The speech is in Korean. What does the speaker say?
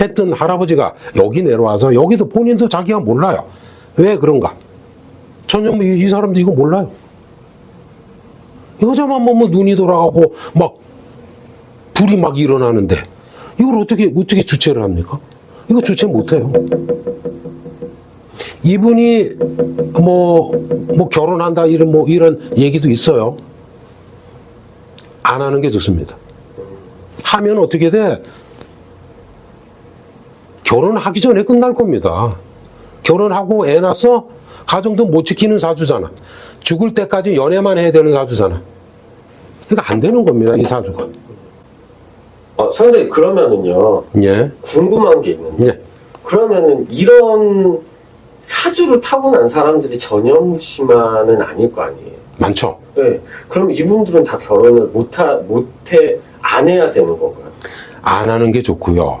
했던 할아버지가 여기 내려와서 여기도 본인도 자기가 몰라요. 왜 그런가? 전혀 뭐 이, 이 사람도 이거 몰라요. 여자만 보면 뭐 눈이 돌아가고 막 불이 막 일어나는데 이걸 어떻게 어떻게 주체를 합니까? 이거 주체 못해요. 이분이 뭐, 뭐 결혼한다 이런 뭐 이런 얘기도 있어요. 안 하는 게 좋습니다. 하면 어떻게 돼? 결혼하기 전에 끝날 겁니다. 결혼하고 애 낳아서 가정도 못 지키는 사주잖아. 죽을 때까지 연애만 해야 되는 사주잖아. 그러니까 안 되는 겁니다, 이 사주가. 어, 선생님 그러면은요 예. 궁금한 게 있는데 예. 그러면은 이런 사주를 타고난 사람들이 전염심만은 아닐 거 아니에요. 많죠. 네. 그럼 이분들은 다 결혼을 못 하 못 해 안 해야 되는 건가요? 안 하는 게 좋고요.